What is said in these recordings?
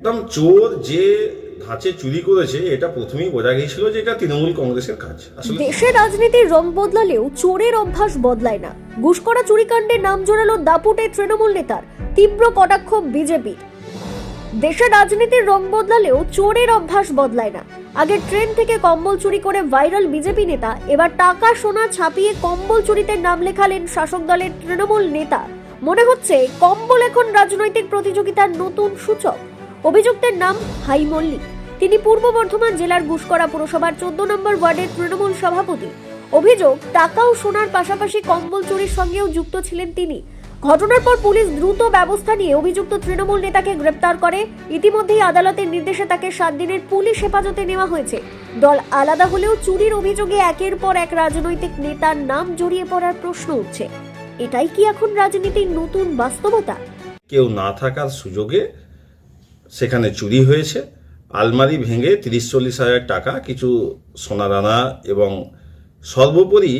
একদম চোর যে ধাঁচে চুরি করেছে, এটা প্রথমেই বোঝা গিয়েছিল যে এটা তৃণমূল কংগ্রেসের কাজ। দেশের রাজনীতির রং বদলালেও চোরের অভ্যাস বদলায় না। ঘুষকরা চুরিকাণ্ডে নাম জোড়ালো দাপুটে তৃণমূল নেতার, তীব্র কটাক্ষ বিজেপি। দেশের রাজনীতির রং বদলালেও চোরের অভ্যাস বদলায় না। আগে ট্রেন থেকে কম্বল চুরি করে ভাইরাল বিজেপি নেতা, এবার টাকা সোনা ছাপিয়ে কম্বল চুরিতে নাম লেখালেন শাসক দলের তৃণমূল নেতা। মনে হচ্ছে কম্বল এখন রাজনৈতিক প্রতিযোগিতার নতুন সূচক। অভিযুক্তের নাম হাই মল্লিক। তিনি পূর্ব বর্ধমান জেলার গুসকরা পুরসভার চোদ্দ নম্বর ওয়ার্ডের তৃণমূল সভাপতি। অভিযোগ, টাকা ও সোনার পাশাপাশি কম্বল চুরির সঙ্গেও যুক্ত ছিলেন তিনি। ঘটনার পর পুলিশ দ্রুত ব্যবস্থা নিয়ে অভিযুক্ত তৃণমূল নেতাকে গ্রেপ্তার করে। ইতিমধ্যেই আদালতের নির্দেশে তাকে সাত দিনের পুলিশ হেফাজতে নেওয়া হয়েছে। দল আলাদা হলেও চুরির অভিযোগে একের পর এক রাজনৈতিক নেতার নাম জড়িয়ে পড়ার প্রশ্ন উঠছে। এটাই কি এখন রাজনীতির নতুন বাস্তবতা? কেউ না থাকার সুযোগে সেখানে চুরি হয়েছে। আলমারি ভেঙে তিরিশ চল্লিশ হাজার টাকা, কিছু সোনাদানা এবং সর্বোপরি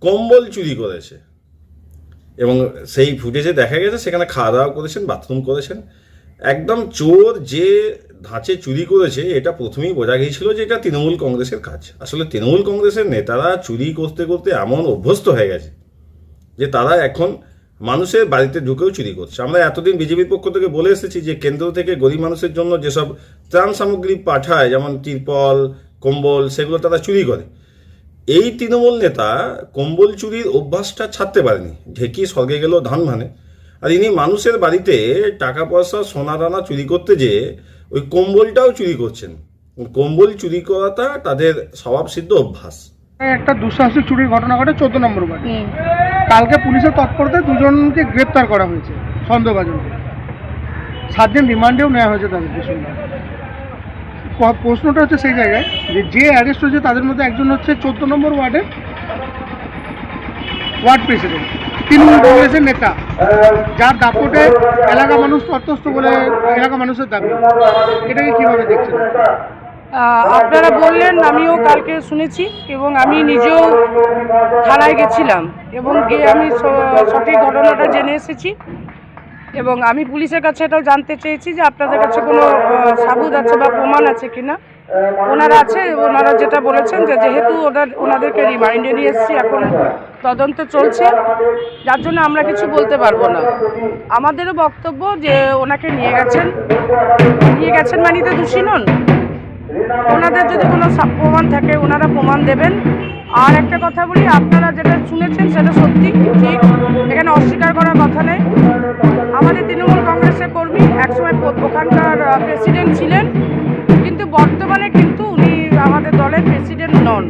কম্বল চুরি করেছে। এবং সেই ফুটেজে দেখা গেছে, সেখানে খাওয়া দাওয়া করেছেন, বাথরুম করেছেন। একদম চোর যে ধাঁচে চুরি করেছে, এটা প্রথমেই বোঝা গিয়েছিল যে এটা তৃণমূল কংগ্রেসের কাজ। আসলে তৃণমূল কংগ্রেসের নেতারা চুরি করতে করতে এমন অভ্যস্ত হয়ে গেছে যে তারা এখন মানুষের বাড়িতে ঢুকেও চুরি করছে। আমরা এতদিন বিজেপির পক্ষ থেকে বলে এসেছি যে কেন্দ্র থেকে গরিব মানুষের জন্য যেসব ত্রাণ সামগ্রী পাঠায় যেমন তিরপল কম্বল সেগুলো তারা চুরি করে। এই তৃণমূল নেতা কম্বল চুরির অভ্যাসটা ছাড়তে পারেনি। ঢেকি স্বর্গে গেল ধান মানে আর ইনি মানুষের বাড়িতে টাকা পয়সা সোনা দানা চুরি করতে যেয়ে ওই কম্বলটাও চুরি করছেন। কম্বল চুরি করাটা তাদের স্বভাবসিদ্ধ অভ্যাস। একটা দুঃসাহসিক চুরির ঘটনা ঘটে চোদ্দ নম্বর ওয়ার্ডে কালকে পুলিশের তৎপরতায় দুজনকে গ্রেপ্তার করা হয়েছে সন্দেহভাজনকে সাত দিন রিমান্ডেও নেওয়া হয়েছে তাদেরকে শুনলাম প্রশ্নটা হচ্ছে সেই জায়গায়, যে যে অ্যারেস্ট হয়েছে তাদের মধ্যে একজন হচ্ছে চোদ্দ নম্বর ওয়ার্ডের ওয়ার্ড প্রেসিডেন্ট, তৃণমূল কংগ্রেসের নেতা, যার দাপটে এলাকা মানুষ তর্তস্থ বলে এলাকা মানুষের দাবি। এটাকে কীভাবে দেখছেন? আপনারা বললেন আমিও কালকে শুনেছি এবং আমি নিজেও থানায় গেছিলাম এবং গিয়ে আমি সঠিক ঘটনাটা জেনে এসেছি এবং আমি পুলিশের কাছে এটাও জানতে চেয়েছি যে আপনাদের কাছে কোনো সাবুদ আছে বা প্রমাণ আছে কিনা। ওনারা আছে ওনারা যেটা বলেছেন যে যেহেতু ওনার ওনাদেরকে রিমাইন্ডে নিয়ে এসেছি এখন তদন্ত চলছে। যার জন্য আমরা কিছু বলতে পারব না। আমাদেরও বক্তব্য যে ওনাকে নিয়ে গেছেন। নিয়ে গেছেন মানে তো দোষী নন? ওনাদের যদি কোনো প্রমাণ থাকে, ওনারা প্রমাণ দেবেন। আর একটা কথা বলি, আপনারা যেটা শুনেছেন সেটা সত্যি, ঠিক। এখানে অস্বীকার করার কথা নেই। আমাদের তৃণমূল কংগ্রেসের কর্মী একসময় ওখানকার প্রেসিডেন্ট ছিলেন। কিন্তু বর্তমানে কিন্তু উনি আমাদের দলের প্রেসিডেন্ট নন।